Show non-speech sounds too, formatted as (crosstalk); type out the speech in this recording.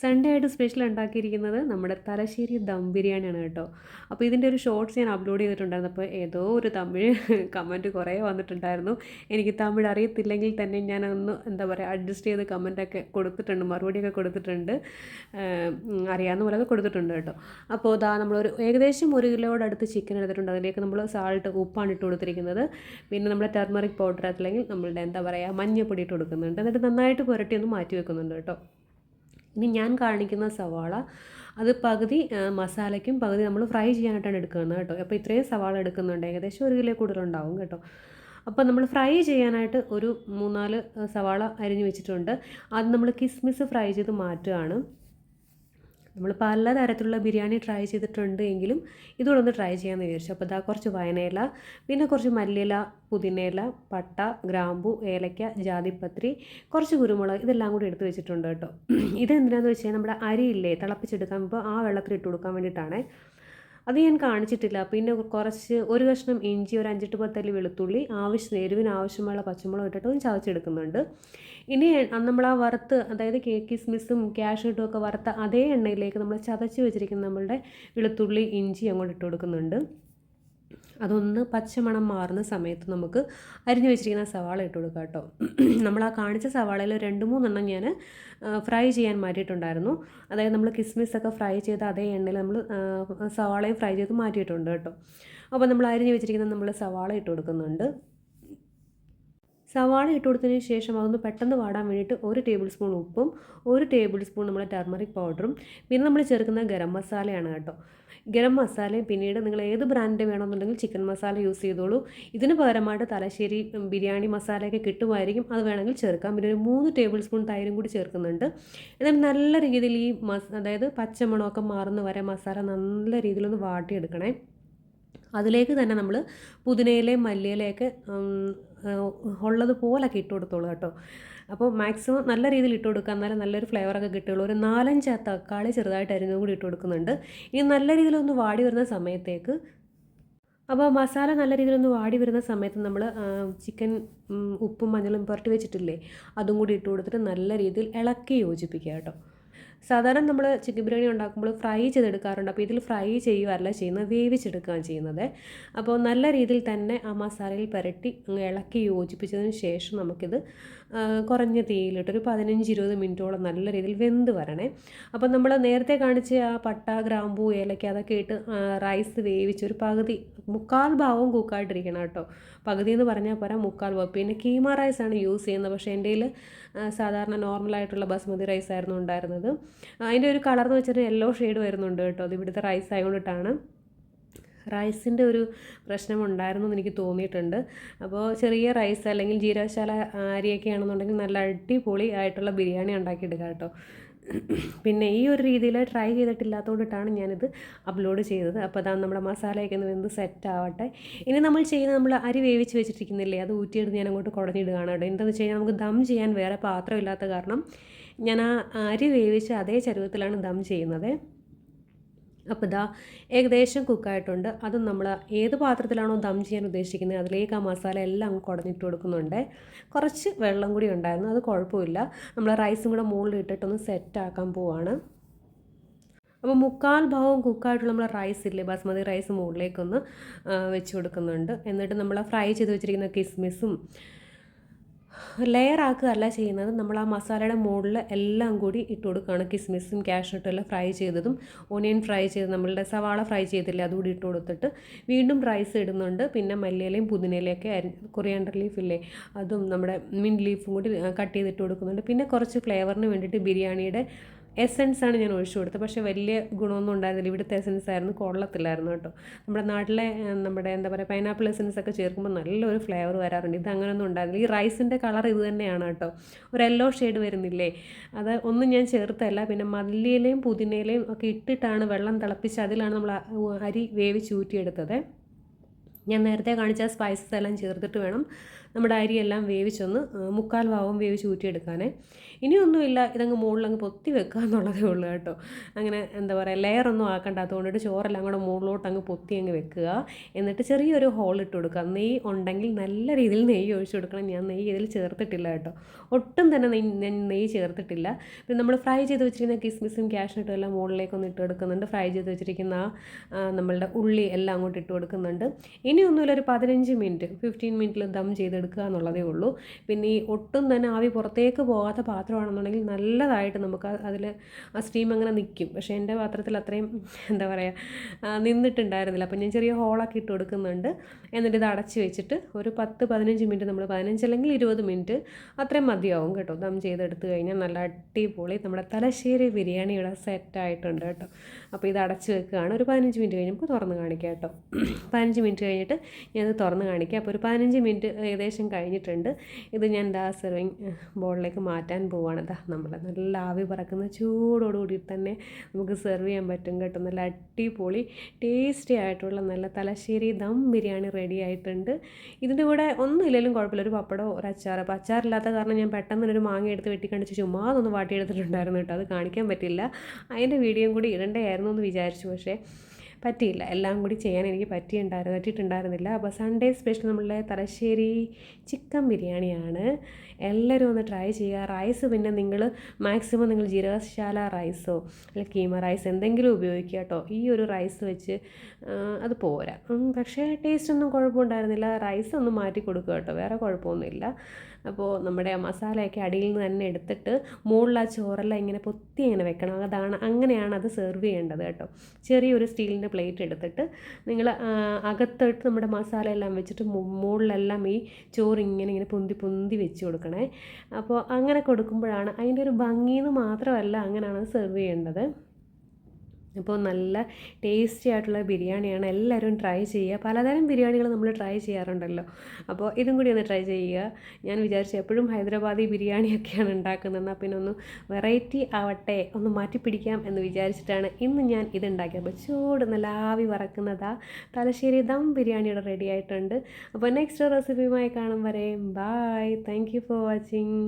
Sunday ആയിട്ട് special ഉണ്ടാക്കിയിരിക്കുന്നത് നമ്മുടെ തലശ്ശേരി ദം ബിരിയാണിയാണ് കേട്ടോ. അപ്പോൾ ഇതിന്റെ ഒരു ഷോർട്സ് ഞാൻ അപ്ലോഡ് ചെയ്തിട്ടുണ്ടായിരുന്നു. അപ്പോൾ ഏതോ ഒരു തമിഴ് കമന്റ് കുറേ വന്നിട്ടുണ്ടായിരുന്നു. എനിക്ക് തമിഴ് അറിയത്തില്ലെങ്കിൽ തന്നെ ഞാൻ ഒന്ന് എന്താ പറയുക അഡ്ജസ്റ്റ് ചെയ്ത് കമന്റൊക്കെ കൊടുത്തിട്ടുണ്ട്. മറുപടിയൊക്കെ കൊടുത്തിട്ടുണ്ട്. അറിയാവുന്ന പോലെയൊക്കെ കൊടുത്തിട്ടുണ്ട് കേട്ടോ. അപ്പോൾ ഇതാ നമ്മളൊരു ഏകദേശം ഒരു കിലോയുടെ അടുത്ത് ചിക്കൻ എടുത്തിട്ടുണ്ട്. അതിലേക്ക് നമ്മൾ സാൾട്ട് ഉപ്പാണ് ഇട്ട് കൊടുത്തിരിക്കുന്നത്. പിന്നെ നമ്മുടെ ടെർമറിക് പൗഡർ അല്ലെങ്കിൽ നമ്മളുടെ എന്താ പറയുക മഞ്ഞപ്പൊടി ഇട്ട് കൊടുക്കുന്നുണ്ട്. എന്നിട്ട് നന്നായിട്ട് പുരട്ടി ഒന്ന് മാറ്റി വെക്കുന്നുണ്ട് കേട്ടോ. ഇനി ഞാൻ കാണിക്കുന്ന സവാള അത് പകുതി മസാലയ്ക്കും പകുതി നമ്മൾ ഫ്രൈ ചെയ്യാനായിട്ടാണ് എടുക്കുന്നത് കേട്ടോ. അപ്പോൾ ഇത്രയും സവാള എടുക്കുന്നുണ്ട്. ഏകദേശം ഒരു കിലോ കൂടുതലുണ്ടാവും കേട്ടോ. അപ്പോൾ നമ്മൾ ഫ്രൈ ചെയ്യാനായിട്ട് ഒരു മൂന്നാൽ സവാള അരിഞ്ഞു വെച്ചിട്ടുണ്ട്. അത് നമ്മൾ കിസ്മിസ് ഫ്രൈ ചെയ്ത് മാറ്റുകയാണ്. നമ്മൾ പലതരത്തിലുള്ള ബിരിയാണി ട്രൈ ചെയ്തിട്ടുണ്ട് എങ്കിലും ഇതുകൂടെ ഒന്ന് ട്രൈ ചെയ്യാമെന്ന് വിചാരിച്ചു. അപ്പോൾ ഇതാ കുറച്ച് വയനയില പിന്നെ കുറച്ച് മല്ലിയില പുതിനയില പട്ട ഗ്രാമ്പു ഏലക്ക ജാതിപത്രി കുറച്ച് കുരുമുളക് ഇതെല്ലാം കൂടി എടുത്ത് വെച്ചിട്ടുണ്ട് കേട്ടോ. ഇത് (clears throat) ഇതെന്തിനാന്ന് വെച്ചാൽ നമ്മുടെ അരിയില്ലേ തിളപ്പിച്ചെടുക്കാൻ ഇപ്പോൾ ആ വെള്ളത്തിൽ ഇട്ട് കൊടുക്കാൻ വേണ്ടിയിട്ടാണേ. അത് ഞാൻ കാണിച്ചിട്ടില്ല. പിന്നെ കുറച്ച് ഒരു കഷ്ണം ഇഞ്ചി ഒരു അഞ്ചെട്ട് പത്തല്ലി വെളുത്തുള്ളി ആവശ്യം എരിവിന് ആവശ്യമുള്ള പച്ചമുളക് ഇട്ടിട്ട് ഒന്ന് ചതച്ചെടുക്കുന്നുണ്ട്. ഇനി നമ്മൾ ആ വറുത്ത് അതായത് കേക്ക് കിസ്മിസും ക്യാഷ്യൂട്ടും ഒക്കെ വറുത്ത അതേ എണ്ണയിലേക്ക് നമ്മൾ ചതച്ച് വെച്ചിരിക്കുന്ന നമ്മളുടെ വെളുത്തുള്ളി ഇഞ്ചി അങ്ങോട്ട് ഇട്ട് കൊടുക്കുന്നുണ്ട്. അതൊന്ന് പച്ചമണം മാറുന്ന സമയത്ത് നമുക്ക് അരിഞ്ഞു വെച്ചിരിക്കുന്ന സവാള ഇട്ട് കൊടുക്കാം കേട്ടോ. നമ്മൾ ആ കാണിച്ച സവാളയിൽ രണ്ട് മൂന്നെണ്ണം ഞാൻ ഫ്രൈ ചെയ്യാൻ മാറ്റിയിട്ടുണ്ടായിരുന്നു. അതായത് നമ്മൾ കിസ്മിസ് ഒക്കെ ഫ്രൈ ചെയ്ത അതേ എണ്ണയിൽ നമ്മൾ സവാളയും ഫ്രൈ ചെയ്ത് മാറ്റിയിട്ടുണ്ട് കേട്ടോ. അപ്പോൾ നമ്മൾ അരിഞ്ഞു വെച്ചിരിക്കുന്ന നമ്മൾ സവാള ഇട്ട് കൊടുക്കുന്നുണ്ട്. സവാള ഇട്ട് കൊടുത്തതിന് ശേഷം അതൊന്ന് പെട്ടെന്ന് വാടാൻ വേണ്ടിയിട്ട് ഒരു ടേബിൾ സ്പൂൺ ഉപ്പും ഒരു ടേബിൾ സ്പൂൺ നമ്മുടെ ടർമറിക് പൗഡറും പിന്നെ നമ്മൾ ചേർക്കുന്ന ഗരം മസാലയാണ് കേട്ടോ. ഗരം മസാലയും പിന്നീട് നിങ്ങൾ ഏത് ബ്രാൻഡ് വേണമെന്നുണ്ടെങ്കിൽ ചിക്കൻ മസാല യൂസ് ചെയ്തോളൂ. ഇതിന് പകരമായിട്ട് തലശ്ശേരി ബിരിയാണി മസാലയൊക്കെ കിട്ടുമായിരിക്കും. അത് വേണമെങ്കിൽ ചേർക്കാം. പിന്നെ ഒരു മൂന്ന് ടേബിൾ സ്പൂൺ തൈരും കൂടി ചേർക്കുന്നുണ്ട്. എന്നിട്ട് നല്ല രീതിയിൽ ഈ മസ് അതായത് പച്ചമണമൊക്കെ മാറുന്ന വരെ മസാല നല്ല രീതിയിലൊന്ന് വാട്ടിയെടുക്കണേ. അതിലേക്ക് തന്നെ നമ്മൾ പുതിനയിലയും മല്ലിയിലയൊക്കെ ഉള്ളതുപോലൊക്കെ ഇട്ട് കൊടുത്തോളൂ കേട്ടോ. അപ്പോൾ മാക്സിമം നല്ല രീതിയിൽ ഇട്ട് കൊടുക്കുക. എന്നാലും നല്ലൊരു ഫ്ലേവറൊക്കെ കിട്ടുള്ളൂ ഒരു നാലഞ്ച് തക്കാളി ചെറുതായിട്ട് അരിഞ്ഞും കൂടി ഇട്ട് കൊടുക്കുന്നുണ്ട്. ഇനി നല്ല രീതിയിലൊന്ന് വാടി വരുന്ന സമയത്തേക്ക് അപ്പോൾ മസാല നല്ല രീതിയിലൊന്ന് വാടി വരുന്ന സമയത്ത് നമ്മൾ ചിക്കൻ ഉപ്പും മഞ്ഞളും പുരട്ടി വെച്ചിട്ടില്ലേ അതും കൂടി ഇട്ട് കൊടുത്തിട്ട് നല്ല രീതിയിൽ ഇളക്കി യോജിപ്പിക്കുക കേട്ടോ. സാധാരണ നമ്മൾ ചിക്കൻ ബിരിയാണി ഉണ്ടാക്കുമ്പോൾ ഫ്രൈ ചെയ്തെടുക്കാറുണ്ട്. അപ്പോൾ ഇതിൽ ഫ്രൈ ചെയ്യുകയല്ല ചെയ്യുന്നത് വേവിച്ചെടുക്കുകയാണ് ചെയ്യുന്നത്. അപ്പോൾ നല്ല രീതിയിൽ തന്നെ ആ മസാലയിൽ പുരട്ടി ഇളക്കി യോജിപ്പിച്ചതിന് ശേഷം നമുക്കിത് കുറഞ്ഞ തീയിലിട്ട് ഒരു പതിനഞ്ച് ഇരുപത് മിനിറ്റോളം നല്ല രീതിയിൽ വെന്ത് വരണേ. അപ്പം നമ്മൾ നേരത്തെ കാണിച്ച ആ പട്ട ഗ്രാമ്പൂ ഏലക്ക അതൊക്കെ ഇട്ട് റൈസ് വേവിച്ച് ഒരു പകുതി മുക്കാൽ ഭാവം കുക്കായിട്ടിരിക്കണം കേട്ടോ. പകുതി എന്ന് പറഞ്ഞാൽ പോരാ മുക്കാൽ ഭാവം പിന്നെ കീമ റൈസാണ് യൂസ് ചെയ്യുന്നത്. പക്ഷേ എന്റെ കയ്യിൽ സാധാരണ നോർമലായിട്ടുള്ള ബസ്മതി റൈസ് ആയിരുന്നു ഉണ്ടായിരുന്നത്. അതിന്റെ ഒരു കളർ എന്ന് വെച്ചിട്ട് യെല്ലോ ഷെയ്ഡ് വരുന്നുണ്ട് കേട്ടോ. അത് ഇവിടുത്തെ റൈസ് ആയതുകൊണ്ടിട്ടാണ്. റൈസിന്റെ ഒരു പ്രശ്നമുണ്ടായിരുന്നു എന്ന് എനിക്ക് തോന്നിയിട്ടുണ്ട്. അപ്പോൾ ചെറിയ റൈസ് അല്ലെങ്കിൽ ജീരകശാല അരിയൊക്കെ ആണെന്നുണ്ടെങ്കിൽ നല്ല അടിപൊളി ആയിട്ടുള്ള ബിരിയാണി ഉണ്ടാക്കിയെടുക്കുക കേട്ടോ. പിന്നെ ഈ ഒരു രീതിയിൽ ട്രൈ ചെയ്തിട്ടില്ലാത്തതുകൊണ്ടിട്ടാണ് ഞാനിത് അപ്ലോഡ് ചെയ്തത്. അപ്പോൾ അതാണ് നമ്മുടെ മസാലയൊക്കെ വെന്ത് സെറ്റ് ആവട്ടെ. ഇനി നമ്മൾ ചെയ്യുന്ന നമ്മൾ അരി വേവിച്ച് വെച്ചിട്ടിരിക്കുന്നില്ലേ അത് ഊറ്റിയെടുത്ത് ഞാൻ അങ്ങോട്ട് കുടഞ്ഞിടുകയാണ് കേട്ടോ. എന്താണെന്ന് വെച്ച് കഴിഞ്ഞാൽ നമുക്ക് ദം ചെയ്യാൻ വേറെ പാത്രമില്ലാത്ത കാരണം ഞാൻ ആ അരി വേവിച്ച് അതേ ചരുവത്തിലാണ് ദം ചെയ്യുന്നത്. അപ്പോൾ ഇതാ ഏകദേശം കുക്കായിട്ടുണ്ട് അത് നമ്മൾ ഏത് പാത്രത്തിലാണോ ദം ചെയ്യാൻ ഉദ്ദേശിക്കുന്നത് അതിലേക്ക് ആ മസാല എല്ലാം കുടഞ്ഞിട്ട് കൊടുക്കുന്നുണ്ട്. കുറച്ച് വെള്ളം കൂടി ഉണ്ടായിരുന്നു. അത് കുഴപ്പമില്ല. നമ്മൾ റൈസും കൂടെ മുകളിൽ ഇട്ടിട്ടൊന്ന് സെറ്റാക്കാൻ പോവാണ്. അപ്പോൾ മുക്കാൽ ഭാവം കുക്കായിട്ടുള്ള നമ്മൾ റൈസ് ഇല്ലേ ബാസ്മതി റൈസ് മുകളിലേക്കൊന്ന് വെച്ച് കൊടുക്കുന്നുണ്ട്. എന്നിട്ട് നമ്മൾ ഫ്രൈ ചെയ്ത് വെച്ചിരിക്കുന്ന കിസ്മിസും ലെയർ ആക്കുകയല്ല ചെയ്യുന്നത്. നമ്മൾ ആ മസാലയുടെ മുകളിൽ എല്ലാം കൂടി ഇട്ട് കൊടുക്കുകയാണ്. കിസ്മിസും കാഷ്നട്ടും എല്ലാം ഫ്രൈ ചെയ്തതും ഓണിയൻ ഫ്രൈ ചെയ്ത് നമ്മളുടെ സവാള ഫ്രൈ ചെയ്തില്ലേ അതുകൂടി ഇട്ട് കൊടുത്തിട്ട് വീണ്ടും റൈസ് ഇടുന്നുണ്ട്. പിന്നെ മല്ലിയിലയും പുതിനയിലയൊക്കെ കൊറിയാണ്ടർ ലീഫില്ലേ അതും നമ്മുടെ മിൻ ലീഫും കൂടി കട്ട് ചെയ്തിട്ട് കൊടുക്കുന്നുണ്ട്. പിന്നെ കുറച്ച് ഫ്ലേവറിന് വേണ്ടിയിട്ട് ബിരിയാണിയുടെ എസൻസ് ആണ് ഞാൻ ഒഴിച്ചു കൊടുത്തത്. പക്ഷേ വലിയ ഗുണമൊന്നും ഉണ്ടായിരുന്നില്ല. ഇവിടുത്തെ എസൻസ് ആയിരുന്നു കൊള്ളത്തില്ലായിരുന്നു കേട്ടോ. നമ്മുടെ നാട്ടിലെ നമ്മുടെ എന്താ പറയുക പൈനാപ്പിൾ എസൻസ് ഒക്കെ ചേർക്കുമ്പോൾ നല്ലൊരു ഫ്ലേവർ വരാറുണ്ട്. ഇത് അങ്ങനെയൊന്നും ഉണ്ടായിരുന്നില്ല. ഈ റൈസിന്റെ കളർ ഇത് തന്നെയാണ് കേട്ടോ. ഒരു യെല്ലോ ഷെയ്ഡ് വരുന്നില്ലേ? അത് ഒന്നും ഞാൻ ചേർത്തല്ല പിന്നെ മല്ലിയിലയും പുതിനയിലയും ഒക്കെ ഇട്ടിട്ടാണ് വെള്ളം തിളപ്പിച്ച് അതിലാണ് നമ്മൾ അരി വേവിച്ച് ഊറ്റിയെടുത്തത്. ഞാൻ നേരത്തെ കാണിച്ച സ്പൈസസ് എല്ലാം ചേർത്തിട്ട് വേണം നമ്മുടെ അരിയെല്ലാം വേവിച്ചൊന്ന് മുക്കാൽ ഭാവം വേവിച്ച് ഊറ്റിയെടുക്കാനേ. ഇനിയൊന്നുമില്ല ഇതങ്ങ് മുകളിലങ്ങ് പൊത്തി വെക്കുക എന്നുള്ളതേ ഉള്ളൂ കേട്ടോ. അങ്ങനെ എന്താ പറയുക ലെയറൊന്നും ആക്കണ്ട അതുകൊണ്ടിട്ട് ചോറെല്ലാം കൂടെ മുകളിലോട്ട് അങ്ങ് പൊത്തി അങ്ങ് വെക്കുക. എന്നിട്ട് ചെറിയൊരു ഹോൾ ഇട്ട് കൊടുക്കുക. നെയ്യ് ഉണ്ടെങ്കിൽ നല്ല രീതിയിൽ നെയ്യ് ഒഴിച്ചു കൊടുക്കണം. ഞാൻ നെയ്യ് ഇതിൽ ചേർത്തിട്ടില്ല കേട്ടോ. ഒട്ടും തന്നെ നെയ്യ് നെയ്യ് ചേർത്തിട്ടില്ല. പിന്നെ നമ്മൾ ഫ്രൈ ചെയ്ത് വെച്ചിരിക്കുന്ന കിസ്മിസും ക്യാഷ്നട്ടും എല്ലാം മുകളിലേക്കൊന്ന് ഇട്ട് കൊടുക്കുന്നുണ്ട്. ഫ്രൈ ചെയ്ത് വെച്ചിരിക്കുന്ന നമ്മളുടെ ഉള്ളി എല്ലാം അങ്ങോട്ട് ഇട്ട് കൊടുക്കുന്നുണ്ട്. ഇനിയൊന്നുമില്ല ഒരു പതിനഞ്ച് മിനിറ്റ് ഫിഫ്റ്റീൻ മിനിറ്റിൽ ദം ചെയ്തെടുക്കുക എന്നുള്ളതേ ഉള്ളൂ. പിന്നെ ഈ ഒട്ടും തന്നെ ആവി പുറത്തേക്ക് പോകാത്ത പാത്രമാണെന്നുണ്ടെങ്കിൽ നല്ലതായിട്ട് നമുക്ക് അതിൽ ആ സ്റ്റീം അങ്ങനെ നിൽക്കും പക്ഷേ എന്റെ പാത്രത്തിൽ അത്രയും എന്താ പറയുക നിന്നിട്ടുണ്ടായിരുന്നില്ല. അപ്പം ഞാൻ ചെറിയ ഹോളൊക്കെ ഇട്ട് കൊടുക്കുന്നുണ്ട്. എന്നിട്ട് ഇത് അടച്ച് വെച്ചിട്ട് ഒരു പത്ത് പതിനഞ്ച് മിനിറ്റ് നമ്മൾ പതിനഞ്ച് അല്ലെങ്കിൽ ഇരുപത് മിനിറ്റ് അത്രയും മതിയാവും കേട്ടോ. ദം ചെയ്തെടുത്ത് കഴിഞ്ഞാൽ നല്ല അടിപൊളി നമ്മുടെ തലശ്ശേരി ബിരിയാണി ഇവിടെ സെറ്റായിട്ടുണ്ട് കേട്ടോ. അപ്പോൾ ഇത് അടച്ച് വെക്കുകയാണ്. ഒരു പതിനഞ്ച് മിനിറ്റ് കഴിഞ്ഞ് നമുക്ക് തുറന്ന് കാണിക്കാം കേട്ടോ. പതിനഞ്ച് മിനിറ്റ് കഴിഞ്ഞിട്ട് ഞാനത് തുറന്ന് കാണിക്കാം. അപ്പോൾ ഒരു പതിനഞ്ച് മിനിറ്റ് ഏകദേശം കഴിഞ്ഞിട്ടുണ്ട്. ഇത് ഞാൻ ദാ സെർവിങ് ബോളിലേക്ക് മാറ്റാൻ പോവുകയാണ് ദാ നമ്മൾ നല്ല ആവി പറക്കുന്ന ചൂടോടുകൂടി തന്നെ നമുക്ക് സെർവ് ചെയ്യാൻ പറ്റും കേട്ടോ. നല്ല അടിപൊളി ടേസ്റ്റി ആയിട്ടുള്ള നല്ല തലശ്ശേരി ദം ബിരിയാണി റെഡി ആയിട്ടുണ്ട്. ഇതിന്റെ കൂടെ ഒന്നും ഇല്ലെങ്കിലും കുഴപ്പമില്ല. ഒരു പപ്പടോ ഒരു അച്ചാർ അപ്പോൾ അച്ചാറില്ലാത്ത കാരണം ഞാൻ പെട്ടെന്ന് ഒരു മാങ്ങ എടുത്ത് വെട്ടിക്കണ്ടിച്ച് ചുമ്മാ അതൊന്ന് വാട്ടിയെടുത്തിട്ടുണ്ടായിരുന്നു കേട്ടോ. അത് കാണിക്കാൻ പറ്റില്ല. അതിന്റെ വീഡിയോയും കൂടി ഇടേണ്ടായിരുന്നു എന്ന് വിചാരിച്ചു. പക്ഷേ പറ്റിയില്ല. എല്ലാം കൂടി ചെയ്യാൻ എനിക്ക് പറ്റിയിട്ടുണ്ടായിരുന്നു പറ്റിയിട്ടുണ്ടായിരുന്നില്ല. അപ്പോൾ സൺഡേ സ്പെഷ്യൽ നമ്മളുടെ തലശ്ശേരി ചിക്കൻ ബിരിയാണിയാണ്. എല്ലാവരും ഒന്ന് ട്രൈ ചെയ്യുക. റൈസ് പിന്നെ നിങ്ങൾ മാക്സിമം നിങ്ങൾ ജീരകശാല റൈസോ അല്ലെങ്കിൽ കീമ റൈസ് എന്തെങ്കിലും ഉപയോഗിക്കുക കേട്ടോ. ഈ ഒരു റൈസ് വെച്ച് അത് പോരാ. പക്ഷേ ടേസ്റ്റ് ഒന്നും കുഴപ്പമുണ്ടായിരുന്നില്ല. റൈസ് ഒന്ന് മാറ്റി കൊടുക്കുക കേട്ടോ. വേറെ കുഴപ്പമൊന്നുമില്ല. അപ്പോൾ നമ്മുടെ മസാലയൊക്കെ അടിയിൽ നിന്ന് തന്നെ എടുത്തിട്ട് മുകളിൽ ആ ചോറെല്ലാം ഇങ്ങനെ പൊത്തി ഇങ്ങനെ വെക്കണം. അതാണ് അങ്ങനെയാണ് അത് സെർവ് ചെയ്യേണ്ടത് കേട്ടോ. ചെറിയൊരു സ്റ്റീലിന്റെ പ്ലേറ്റ് എടുത്തിട്ട് നിങ്ങൾ അകത്തോട്ട് നമ്മുടെ മസാല എല്ലാം വെച്ചിട്ട് മുകളിലെല്ലാം ഈ ചോറ് ഇങ്ങനെ ഇങ്ങനെ പൊന്തി പൊന്തി വെച്ച് കൊടുക്കണേ. അപ്പോൾ അങ്ങനെ കൊടുക്കുമ്പോഴാണ് അതിന്റെ ഒരു ഭംഗിയെന്ന് മാത്രമല്ല അങ്ങനെയാണ് സെർവ് ചെയ്യേണ്ടത്. അപ്പോൾ നല്ല ടേസ്റ്റി ആയിട്ടുള്ള ബിരിയാണിയാണ് എല്ലാവരും ട്രൈ ചെയ്യുക. പലതരം ബിരിയാണികൾ നമ്മൾ ട്രൈ ചെയ്യാറുണ്ടല്ലോ. അപ്പോൾ ഇതും കൂടി ഒന്ന് ട്രൈ ചെയ്യുക. ഞാൻ വിചാരിച്ചു എപ്പോഴും ഹൈദരാബാദി ബിരിയാണിയൊക്കെയാണ് ഉണ്ടാക്കുന്നത്. പിന്നെ ഒന്ന് വെറൈറ്റി ആവട്ടെ ഒന്ന് മാറ്റി പിടിക്കാം എന്ന് വിചാരിച്ചിട്ടാണ് ഇന്ന് ഞാൻ ഇത് ഉണ്ടാക്കിയത്. അപ്പോൾ ചൂട് നല്ല ആവി വറക്കുന്നതാ തലശ്ശേരി ദം ബിരിയാണിയുടെ റെഡി ആയിട്ടുണ്ട്. അപ്പോൾ നെക്സ്റ്റ് റെസിപ്പിയുമായി കാണും വരെ. Bye thank you for watching.